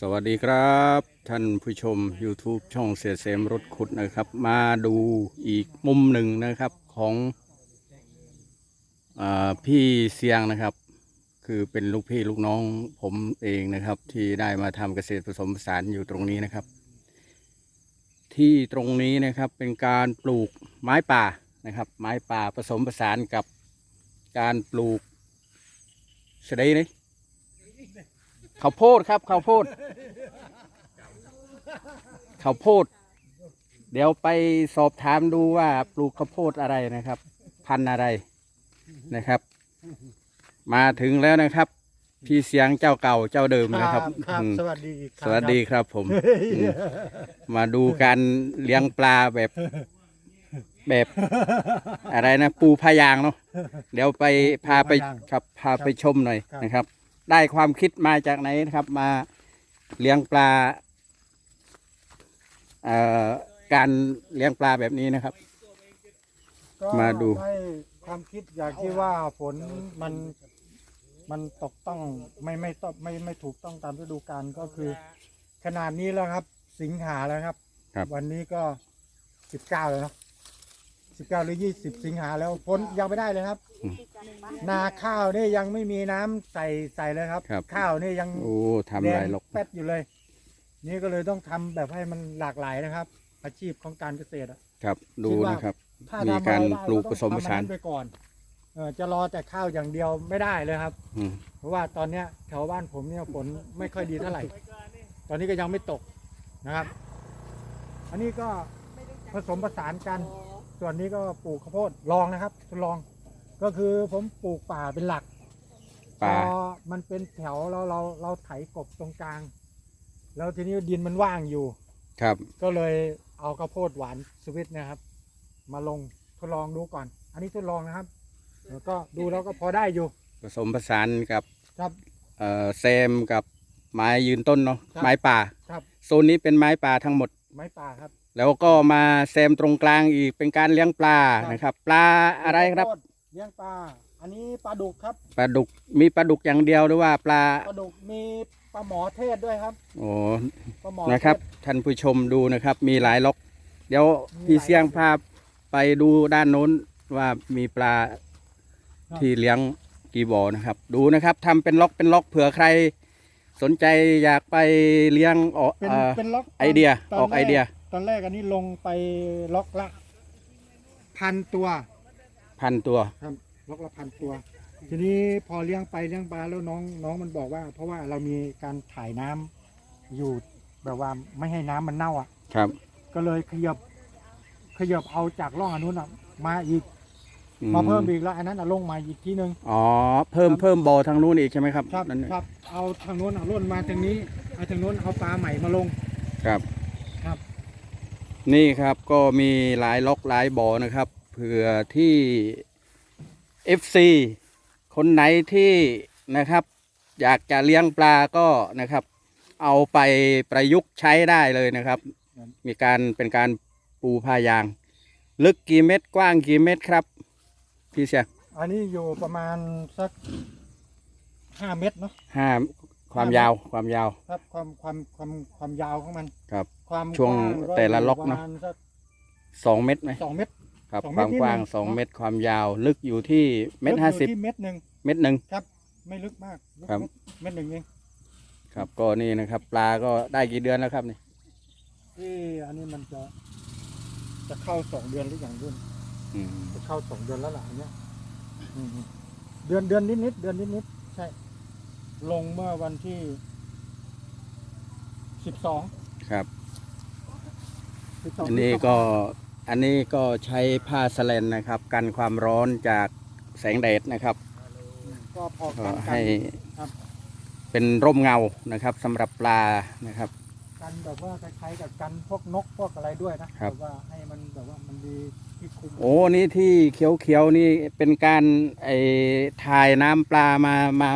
สวัสดีครับ ท่านผู้ชม YouTube ช่องเสียเสมรถขุดนะครับ มาดูอีกมุมหนึ่งนะครับของอพี่เสียงนะครับ คือเป็นลูกพี่ลูกน้องผมเองนะครับ ที่ได้มาทำเกษตรผสมผสานอยู่ตรงนี้นะครับ ที่ตรงนี้นะครับเป็นการปลูกไม้ป่านะครับ ไม้ป่าผสมผสานกับการปลูกสะไดนี่ ข้าวโพดครับข้าวโพดข้าวโพด เดี๋ยวไปสอบถามดูว่าปลูกข้าวโพดอะไรนะครับ พันธุ์อะไรนะครับ มาถึงแล้วนะครับ พี่เสียงเจ้าเก่าเจ้าเดิมนะครับครับอืมสวัสดีอีกคสรั้งวัสดีครับผมอืมมาดูการเลี้ยงปลาแบบ แบบอะไรนะ ปูพายางเนาะเดี๋ยวไปพาไปครับพาไปชมหน่อยนะครับ ได้ความคิดมาจากไหนนะครับมาเลี้ยงปลาเอ่อการเลี้ยงปลาแบบนี้นะครับ ก็มาดู ให้ความคิดอย่างที่ว่าฝนมันมันตกต้องไม่ไม่ต้องไม่ไม่ถูกต้องตามฤดูกาลก็คือ ขนาดนี้แล้วครับ สิงหาแล้วครับ ครับ วันนี้ก็สิบเก้าแล้วเนาะ สิบเก้าหรือยี่สิบสิงหาแล้วฝนยังไม่ได้เลยครับ นาข้าวนี่ยังไม่มีน้ำใส่ใส่เลยครับ ครับ ข้าวนี่ยังโอ้ทำแดลางยลกแป๊ดอยู่เลย นี่ก็เลยต้องทำแบบให้มันหลากหลายนะครับ อาชีพของการเกษตรอะครับ ดูนะครับ ถ้ามีทำการอะไรได้ปลูกต้ผองสมผสานทำอัไปก่อนเออจะรอแต่ข้าวอย่างเดียวไม่ได้เลยครับ อืม เพราะว่าตอนเนี้ยแถวบ้านผมเนี่ยฝนไม่ค่อยดีเท่าไหร่ ตอนนี้ก็ยังไม่ตกนะครับ อันนี้ก็ผสมผสานกัน ส่วนนี้ก็ปลูกข้าวโพดลองนะครับทดลอง ก็คือผมปลูกป่าเป็นหลักปลาพอมันเป็นแถวเราเราเราไถกบตรงกลาง แล้วทีนี้ดินมันว่างอยู่ ครับ ก็เลยเอาข้าวโพดหวานสวิตนะครับ มาลงทดลองดูก่อน อันนี้ทดลองนะครับแล้วก็ดูแล้วก็พอได้อยู่ผสมผสานกับครับ เอ่อแซมกับไม้ยืนต้นเนาะ ครับ ไม้ป่า ครับ โซนนี้เป็นไม้ป่าทั้งหมด ไม้ป่าครับ แล้วก็มาแซมตรงกลางอีกเป็นการเลี้ยงปลาครับนะครับ ปลาอะไรครับข้าวโพดเลี้ยงปลาอันนี้ปลาดุกครับปลาดุกมีปลาดุกอย่างเดียวหรือว่าปลาปลาดุกมีปลาหมอเทศด้วยครับโอ้ปลาหมอนะครับเทศท่านผู้ชมดูนะครับ มีหลายล็อก เดี๋ยวมีหลายพี่เสียงพาไปดูด้านโน้นว่ามีปลาครับที่เลี้ยงกี่บ่อนะครับ ดูนะครับทำเป็นล็อกเป็นล็อกเผื่อใคร สนใจอยากไปเลี้ยงออกเป็นเอ่อเป็นล็อกไอเดียตนออกไอเดียแร ตอนแรกอันนี้ลงไปล็อกละพันตัวพันตัวครับล็อกละพันตัว ทีนี้พอเลี้ยงไปเลี้ยงปลาแล้วน้องน้องมันบอกว่า เพราะว่าเรามีการถ่ายน้ำอยู่แบบว่าไม่ให้น้ำมันเน่าอะ ครับก็เลยขยับขยับเอาจากร่องอันนู้นอะมาอีกอืมาเพิ่มอีกแล้วอันนั้นอะลงมาอีกทีนึงอ๋อเพิ่มครับเพิ่มบ่อทางนู้นอีกใช่ไหมครับครับนั่นครับเอาทางนู้นอะล่นมาทางนี้เอาทางนู้นเอาปลาใหม่มาลง ครับครับ นี่ครับก็มีหลายล็อกหลายบ่อนะครับเผื่อที่ FC คนไหนที่นะครับ อยากจะเลี้ยงปลาก็นะครับ เอาไปประยุกต์ใช้ได้เลยนะครับ มีการเป็นการปูผ้ายาง ลึกกี่เม็ดกว้างกี่เม็ดครับ พี่เสียอันนี้อยู่ประมาณสักห้าเมตรเนาะห้า ความยาวความยาว ครับความความความความยาวของมันครับ ความช่วงกาก็แต่ละอยู่ล็อกประเนอะมาณสักสองเม็ดไหมสองเมตร ครับสองคเม็วาดมนิดกว้างนึงสองเนอะเม็ดความยาวลึกอยู่ที่เม็ดลึกห้าอยู่สิบที่เม็ดหนึ่งเม็ดหนึ่งครับไม่ลึกมากลึกครับเม็ดเม็ดหนึ่งเองครับก็นี่นะครับ ปลาก็ได้กี่เดือนแล้วครับนี่ที่อันนี้มันจะจะเข้าสองเดือนหรืออย่างรุ่นอืมจะเข้าสองเดือนแล้วล่ะอันเนี้ยอืมๆเดือนเดือนนิดนิดๆเดือนนิดนิดๆใช่ ลงเมื่อวันที่สิบสองครับ สิบสองอันนี้ก็อันนี้ก็ใช้ผ้าสแลนนะครับ กันความร้อนจากแสงแดดนะครับก็พอก็กันกัให้นครับเป็นร่มเงานะครับสำหรับปลานะครับ กันแบบว่าคล้ายๆกับกันพวกนกพวกอะไรด้วยนะครับ แบบว่าให้มันแบบว่ามันดีที่คุมโอ้นี่ที่เขียวๆนี่เป็นการไอถ่ายน้ำปลามามา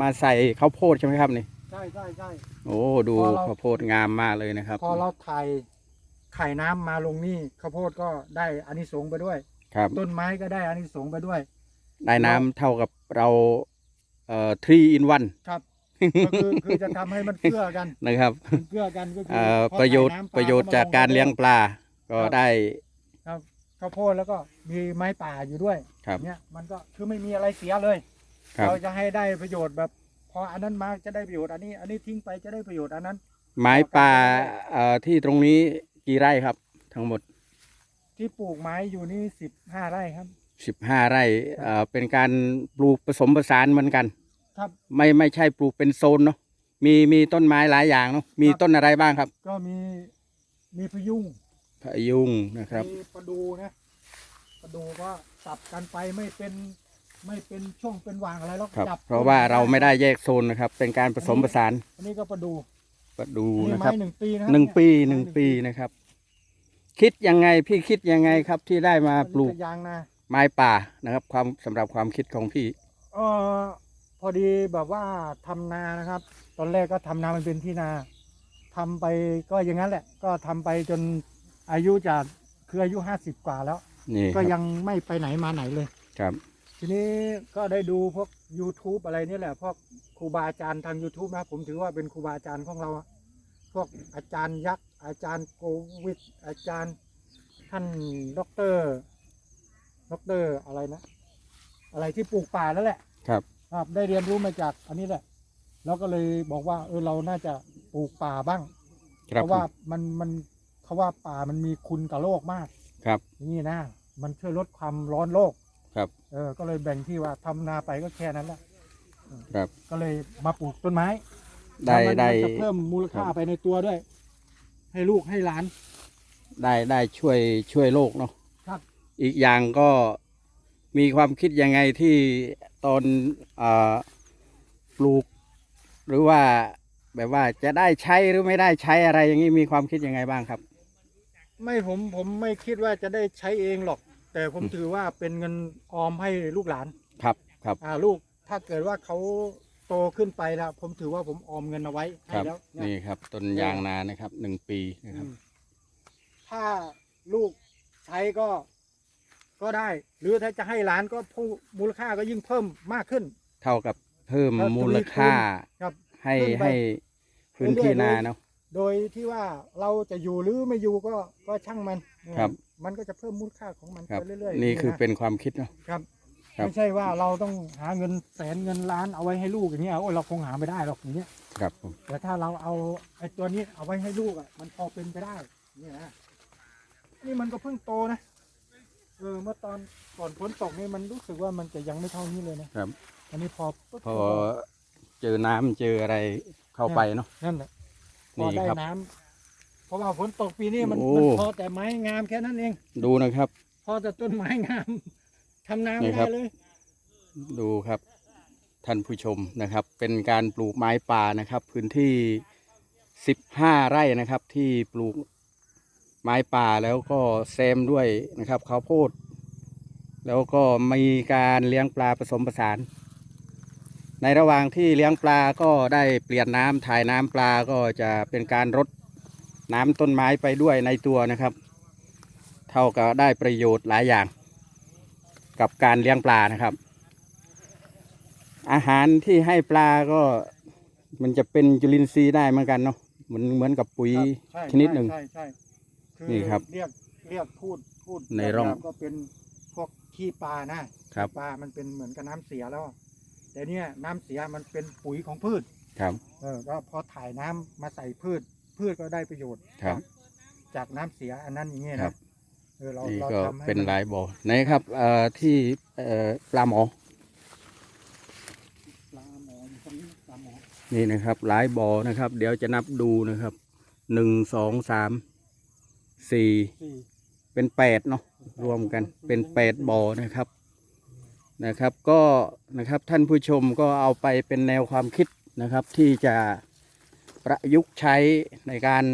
มาใส่ข้าวโพดใช่ไหมครับนี่ใช่ใช่ใช่ โอ้ดูพอเรา ข้าวโพดงามมากเลยนะครับพอเราถ่ายไข่น้ำมาลงนี่ข้าวโพดก็ได้อานิสงส์ไปด้วย ครับ ต้นไม้ก็ได้อานิสงส์ไปด้วย ได้น้ำเท่ากับเราเอ่อ three in one ครับ ก็คือคือจะทำให้มันเกื้อกันนะครับมันเกื้อกันก็คือเอ่อพอประโยชน์ถ่าำประโยชน์มจากการเลี้ยงปลาก็ได้ครับข้าวโพดแล้วก็มีไม้ป่าอยู่ด้วยครับ เนี่ยมันก็คือไม่มีอะไรเสียเลย ครับ เราจะให้ได้ประโยชน์แบบ พออันนั้นมาจะได้ประโยชน์อันนี้ อันนี้ทิ้งไปจะได้ประโยชน์อันนั้น ไม้ป่าเอ่อที่ตรงนี้กี่ไร่ครับ ทั้งหมดที่ปลูกไม้อยู่นี่สิบห้าไร่ครับ15ไร่เอ่อเป็นการปลูกผสมผสานเหมือนกันครับ ไม่ไม่ใช่ปลูกเป็นโซนเนาะมีมีต้นไม้หลายอย่างเนาะมีครับ ต้นอะไรบ้างครับก็มีมีพยุงพะยุงนะครับ มีประดูนะประดูก็สับกันไปไม่เป็น ไม่เป็นช่วงเป็นวางอะไรหรอกครับ จับเพราะว่าเราไม่ได้แยกโซนนะครับ เป็นการผสมผสานอันนี้ก็ประดูก็ดูอันนี้นะคไม้รับหนึ่งปีนะหนึ่งปีเยหนึ่งไม้ปีนะครับ คิดยังไงพี่คิดยังไงครับที่ได้มาปลูกอันนี้ยางนาไม้ป่านะครับ ความสำหรับความคิดของพี่ เออพอดีแบบว่าทำนานะครับ ตอนแรกก็ทำนามันเป็นที่นาทำไปก็อย่างนั้นแหละ ก็ทำไปจนอายุจะคืออายุห้าสิบกว่าแล้ว นี่คก็รับยังไม่ไปไหนมาไหนเลย ครับ ทีนี้ก็ได้ดูพวก YouTube อะไรนี่แหละพวกครูบาอาจารย์ทาง YouTube นะผมถือว่าเป็นครูบาอาจารย์ของเราอะพวกอาจารย์ยักษ์ อาจารย์โกวิทอาจารย์ท่านด็อกเตอร์ด็อกเตอร์อะไรนะ อะไรที่ปลูกป่าแล้วแหละ ครับ ครับได้เรียนรู้มาจากอันนี้แหละ แล้วก็เลยบอกว่าเออเราน่าจะปลูกป่าบ้างครับเพราะว่ามันมันเขาว่าป่ามันมีคุณกับโลกมาก ครับนี่นะ มันช่วยลดความร้อนโลก ครับ เออ ก็เลยแบ่งที่ว่าทำนาไปก็แค่นั้นแหละครับ ก็เลยมาปลูกต้นไม้ได้แล้วมันได้ มันจะเพิ่มมูลค่าครับ ไปในตัวด้วย ให้ลูกให้หลาน ได้ได้ช่วยช่วยโลกเนาะครับ อีกอย่างก็มีความคิดยังไงที่ตอนเออปลูก หรือว่าแบบว่าจะได้ใช้หรือไม่ได้ใช้อะไรอย่างนี้มีความคิดยังไงบ้างครับ ไม่ผมผมไม่คิดว่าจะได้ใช้เองหรอก แต่ผมอืมถือว่าเป็นเงินออมให้ลูกหลานครับครับอ่าลูกถ้าเกิดว่าเขาโตขึ้นไปแล้วผมถือว่าผมออมเงินเอาไว้คให้รับแล้วเนี่ยนี่ครับต้นยางนานะครับหนึ่งปีนะครับอืมถ้าลูกใช้ก็ก็ได้ หรือถ้าจะให้หลานก็ผู้มูลค่าก็ยิ่งเพิ่มมากขึ้น เท่ากับเพิ่มครับมูลค่าครับให้ขึ้นไปให้พื้นที่เรื่อยๆนาเนาะโดยที่ว่าเราจะอยู่หรือไม่อยู่ก็ก็ช่างมันครับ มันก็จะเพิ่มมูลค่าของมันครับ ไปเรื่อยๆนี่คือนะเป็นความคิดเนาะ ครับ ครับ ไม่ใช่ว่าเราต้องหาเงินแสนเงินล้านเอาไว้ให้ลูกอย่างเงี้ยโอ้ยเราคงหาไม่ได้หรอกอย่างเงี้ยครับผมแต่ถ้าเราเอาไอ้ตัวนี้เอาไว้ให้ลูกอะมันพอเป็นไปได้เนี่ยนะนี่มันก็เพิ่งโตนะเออเมื่อตอนก่อนฝนตกนี่มันรู้สึกว่ามันจะยังไม่เท่านี้เลยนะครับ อันนี้พอปุ๊บพอเจอน้ำเจออะไรเข้าไปเนาะนั่นแหละพอนี่ได้ครับ น้ำเพ ราะว่าฝนตกปีนี้มันโอ้ มันพอแต่ไม้งามแค่นั้นเอง ดูนะครับ พอแต่ต้นไม้งามทำนานี่ไม่ครัได้บ เลย ดูครับท่านผู้ชมนะครับ เป็นการปลูกไม้ป่านะครับ พื้นที่สิบห้าไร่นะครับ ที่ปลูกไม้ป่าแล้วก็แซมด้วยนะครับข้าวโพด แล้วก็มีการเลี้ยงปลาผสมผสาน ในระหว่างที่เลี้ยงปลาก็ได้เปลี่ยนน้ำถ่ายน้ำปลาก็จะเป็นการรด น้ำต้นไม้ไปด้วยในตัวนะครับ เท่ากับได้ประโยชน์หลายอย่าง กับการเลี้ยงปลานะครับ อาหารที่ให้ปลาก็มันจะเป็นจุลินทรีย์ได้เหมือนกันเนาะเหมือนเหมือนกับปุ๋ยครับใช่ชนิดหนึ่ง ใช่ใช่ใช่นี่ครับเรียกเรียกพูดพูดในร่อง แบบก็เป็นพวกขี้ปลานะครับ ปลามันเป็นเหมือนกับน้ำเสียแล้ว แต่เนี่ยน้ำเสียมันเป็นปุ๋ยของพืชครับ เออก็พอถ่ายน้ำมาใส่พืช พืชก็ได้ประโยชน์ ครับจากจากน้ำเสียอันนั้นอย่างเงี้ยครันะบ เออเรานี่เราก็ทำให้เป็นมัหลายบ่อไหนครับเอ่อที่เอ่อปลาหมอ ปลาหมออยู่ตรงนี้ปลาหมอนี่นะครับ หลายบ่อนะครับ เดี๋ยวจะนับดูนะครับหนึ่งสองสามสี่สี่เป็นแปดเนาะรวมกันเป็นแปดบ่อนะครับนะครับ ก็นะครับท่านผู้ชมก็เอาไปเป็นแนวความคิดนะครับ ที่จะ ประยุกต์ใช้ในการ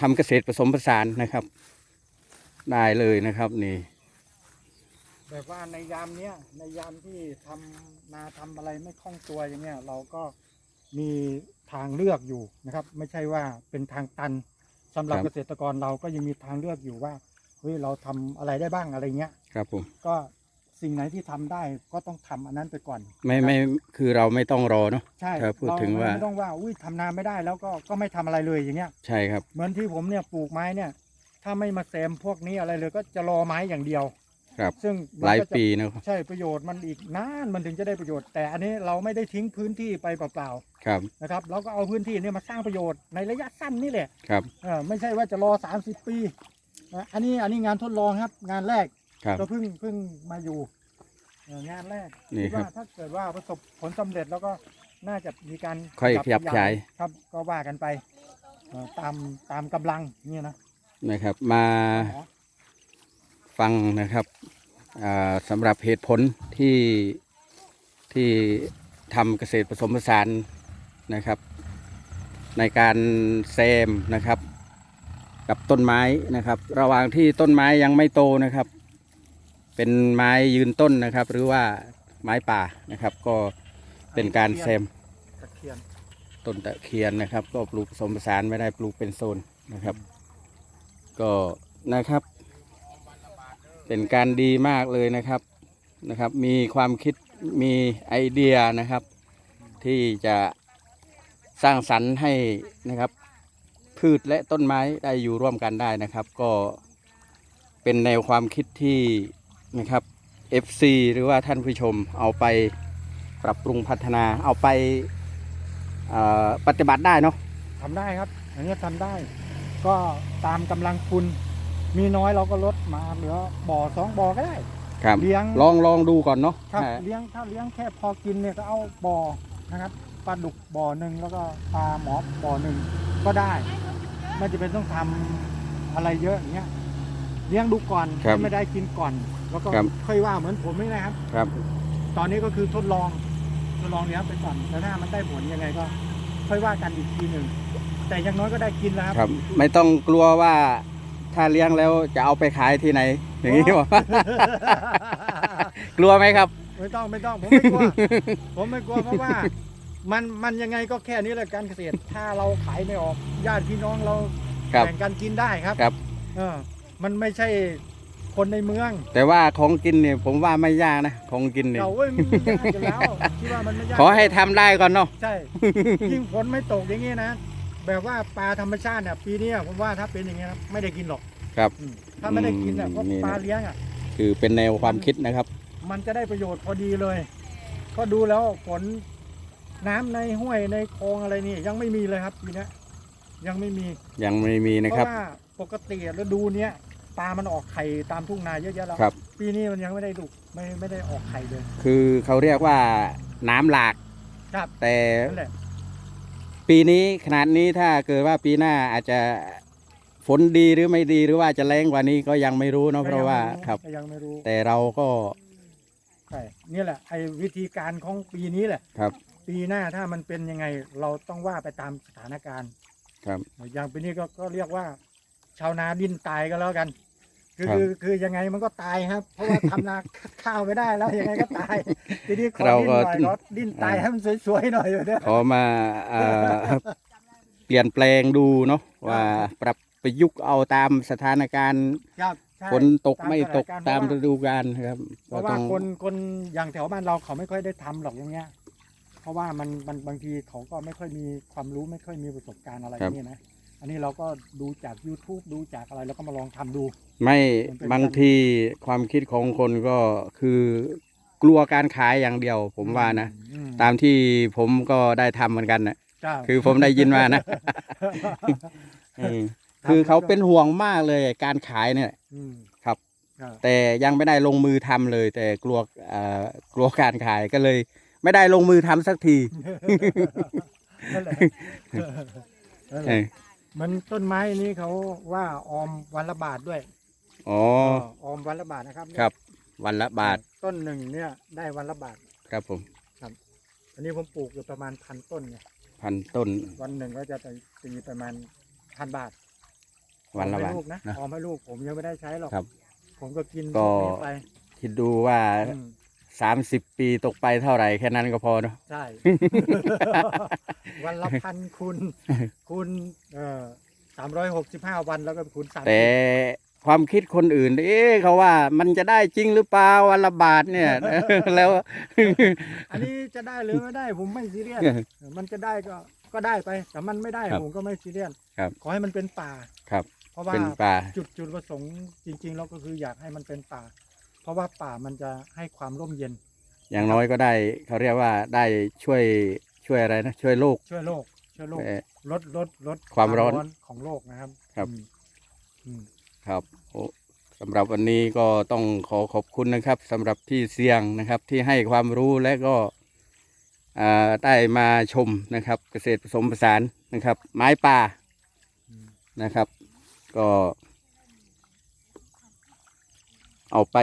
ทำเกษตรผสมผสานนะครับ ได้เลยนะครับนี่ แบบว่าในยามเนี้ยในยามที่ทำนาทำอะไรไม่คล่องตัวอย่างเงี้ยเราก็มีทางเลือกอยู่นะครับ ไม่ใช่ว่าเป็นทางตันสำหรับครับ เกษตรกรเราก็ยังมีทางเลือกอยู่ว่าเฮ้ยเราทำอะไรได้บ้างอะไรเงี้ย ครับผม ก็ สิ่งไหนที่ทำได้ก็ต้องทำอันนั้นไปก่อน ไม่ไม่คือเราไม่ต้องรอเนาะ ใช่ถ้าพูดเรถึงว่าไม่ต้องว่าอุ้ยทำนาไม่ได้แล้วก็ก็ไม่ทำอะไรเลยอย่างเงี้ย ใช่ครับ เหมือนที่ผมเนี่ยปลูกไม้เนี่ย ถ้าไม่มาแซมพวกนี้อะไรเลยก็จะรอไม้อย่างเดียวครับ ซึ่งมันหลายก็จะปีนะครับ ใช่ประโยชน์มันอีกนานมันถึงจะได้ประโยชน์ แต่อันนี้เราไม่ได้ทิ้งพื้นที่ไปเปล่าครับ ๆนะครับเราก็เอาพื้นที่เนี่ยมาสร้างประโยชน์ในระยะสั้นนี่แหละครับ เออไม่ใช่ว่าจะรอ 30 ปีนะอันนี้อันนี้งานทดลองครับงานแรก ครับ ก็เพิ่งเพิ่งมาอยู่เอ่องานแรกนี่คิดครับว่าถ้าเกิดว่าประสบผลสำเร็จแล้วก็น่าจะมีการค่อยขยับขยายครับก็ว่ากันไปเอ่อตามตามกำลังเนี่ยนะนะครับ มาหมอฟังนะครับอ่าสำหรับเหตุผลที่ที่ทำเกษตรผสมผสานนะครับ ในการแซมนะครับ กับต้นไม้นะครับ ระหว่างที่ต้นไม้ยังไม่โตนะครับ เป็นไม้ยืนต้นนะครับ หรือว่าไม้ป่านะครับ ก็เป็นการแซมตะเคียนต้นตะเคียนนะครับ ก็ปลูกผสมผสานไม่ได้ปลูกเป็นโซนนะครับ ก็นะครับ เป็นการดีมากเลยนะครับนะครับ มีความคิดมีไอเดียนะครับ ที่จะสร้างสรรค์ให้นะครับ พืชและต้นไม้ได้อยู่ร่วมกันได้นะครับ ก็เป็นแนวความคิดที่ นะครับ FC หรือว่าท่านผู้ชมเอาไปปรับปรุงพัฒนาเอาไปเอ่อปฏิบัติได้เนาะทำได้ครับ อันนี้ทำได้ ก็ตามกำลังคุณ มีน้อยเราก็ลดมาเหลือบ่อสองบ่อก็ได้ครับเลี้ยงลองลองดูก่อนเนาะครับอ่าเลี้ยงถ้าเลี้ยงแค่พอกินเนี่ยก็เอาบ่อนะครับปลาดุกบ่อหนึ่งแล้วก็ปลาหมอบ่อหนึ่งก็ได้ ไม่จำเป็นต้องทำอะไรเยอะอย่างเงี้ยเลี้ยงดูก่อนครับให้ไม่ได้กินก่อน แล้วก็ครับ ค่อยว่าเหมือนผมนี่นะครับ ครับ ตอนนี้ก็คือทดลองทดลองเลี้ยงไปก่อนแล้วถ้ามันได้ผลยังไงก็ ค่อยว่ากันอีกทีหนึ่งแต่อย่างน้อยก็ได้กินแล้วคครับรับ ไม่ต้องกลัวว่าถ้าเลี้ยงแล้วจะเอาไปขายที่ไหน อย่างนี้บอก กลัวไหมครับ ไม่ต้องไม่ต้องผมไม่กลัว ผมไม่กลัวเพราะว่า มันมันยังไงก็แค่นี้แหละการเกษตร ถ้าเราขายไม่ออกญาติพี่น้องเราครับ แบ่งกันกินได้ครับครับ เออมันไม่ใช่ คนในเมืองแต่ว่าของกินเนี่ยผมว่าไม่ยากนะของกินเนี่ยเราเว้ยมันไม่ยากอยู่แล้วคิดว่ามันไม่ยากขอให้ทำได้ก่อนเนาะใช่ยิ่งฝนไม่ตกอย่างงี้นะ แบบว่าปลาธรรมชาติเนี่ยปีเนี้ยผมว่าถ้าเป็นอย่างเงี้ยนะไม่ได้กินหรอกครับ อืมถ้าไม่ได้กินอะอืมเพราะนี่นะปลาเลี้ยงอะ คือเป็นแนวความคิดนะครับ มันจะได้ประโยชน์พอดีเลย ก็ดูแล้วฝนน้ำในห้วยในคลองอะไรนี่ยังไม่มีเลยครับปีเนี้ยยังไม่มียังไม่มีนะเพครับ ราะว่าปกติฤดูเนี้ย ปลามันออกไข่ตามทุ่งนาเยอะแยะแล้วครับ ปีนี้มันยังไม่ได้ดุไม่ไม่ได้ออกไข่เลย คือเขาเรียกว่าน้ำหลาก ครับ แต่นั่นแหละปีนี้ขนาดนี้ถ้าเกิดว่าปีหน้าอาจจะฝนดีหรือไม่ดีหรือว่าจะแรงกว่านี้ก็ยังไม่รู้เนาะเพราะว่าครับ ก็ยังไม่รู้แต่เราก็ใช่นี่แหละไอ้วิธีการของปีนี้แหละ ครับปีหน้าถ้ามันเป็นยังไงเราต้องว่าไปตามสถานการณ์ครับ อย่างปีนี้ก็ก็เรียกว่า ชาวนาดิ้นตายก็แล้วกัน คือครับ คือคือยังไงมันก็ตายครับ เพราะว่าทำนา ข้าวไม่ได้แล้วยังไงก็ตาย ทีนี้ขอเราดิ้นก็หน่อยก็ดิ้นตายให้มันสวยๆหน่อยเถอะ ขอมาเอ่อเปลี่ยนแปลงดูเนาะว่าปรับประยุกต์เอาตามสถานการณ์ครับใช่ ฝนตกไม่ตกสถนรณ์ ตามเพฤระว่ดูกาลครับเพก็ราะต้ว่าองคนคนอย่างแถวบ้านเราเขาไม่ค่อยได้ทำหรอกอย่างเงี้ย เพราะว่ามันมันบางทีเขาก็ไม่ค่อยมีความรู้ไม่ค่อยมีประสบการณ์อะไรอย่างนี้นะ อันนี้เราก็ดูจาก YouTube ดูจากอะไรแล้วก็มาลองทำดู ไม่มันเป็น บางทีความคิดของคนก็คือกลัวการขายอย่างเดียว ผมว่านะ อืมตามที่ผมก็ได้ทำเหมือนกันนะจ้าคือผมได้ยินมานะเออคือเขาเป็นห่วงมากเลยการขายเนี่ยมครับ อ่าแต่ยังไม่ได้ลงมือทำเลย แต่กลัวเอ่อกลัวการขายก็เลย ไม่ได้ลงมือทำสักทีนั่นแหละนั่นแหเอละอ มันต้นไม้นี้เขาว่าออมวันละบาทด้วยอ๋อ ออมวันละบาทนะครับครับ วันละบาท ต้นหนึ่งเนี่ยได้วันละบาท ครับผม อันนี้ผมปลูกอยู่ประมาณพันต้นเนี่ยพันต้น วันหนึ่งก็จะตีประมาณพันบาทวันละออมบาให้ทลูกนะนะ ออมให้ลูกผมยังไม่ได้ใช้หรอก ครับ ผมก็กินก็ พวนี้ไปคิดดูว่าอืม สามสิบปีตกไปเท่าไหร่แค่นั้นก็พอเนาะ ใช่ วันละพันคูณคูณเอ่อสามร้อยหกสิบห้าวันแล้วก็คูณสามแต่ความคิดคนอื่น เอ๊ะเขาว่ามันจะได้จริงหรือเปล่าวันละบาทเนี่ย แล้ว อันนี้จะได้หรือไม่ได้ผมไม่ซีเรียสมันจะได้ก็ก็ได้ไป แต่มันไม่ได้ครับผมก็ไม่ซีเรียสครับ ขอให้มันเป็นป่า ครับ เพราะว่าเป็นป่า จุดจุดประสงค์จริง ๆ เราก็คืออยากให้มันเป็นป่าเพ ราะว่าป่ามันจะให้ความร่มเย็น อย่างน้อยก็ได้เขาเรียกว่าได้ช่วยช่วยอะไรนะ ช่วยโลก ช่วยโลก ช่วยโลก เอ่อ ลดลดลดความร้อนของโลกนะครับครับ อืมอืม ครับโอ้สำหรับวันนี้ก็ต้องขอขอบคุณนะครับสำหรับที่เสียงนะครับที่ให้ความรู้และก็อ่าได้มาชมนะครับ เกษตรผสมผสานนะครับ ไม้ป่าอืม นะครับ ก็ เอาไป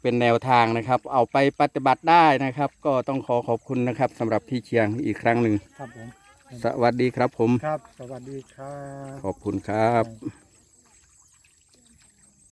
เป็นแนวทางนะครับ เอาไปปฏิบัติได้นะครับ ก็ต้องขอขอบคุณนะครับสำหรับพี่เชียงอีกครั้งหนึ่งครับผมสวัสดีครับผมครับ สวัสดีครับ ขอบคุณครับครับ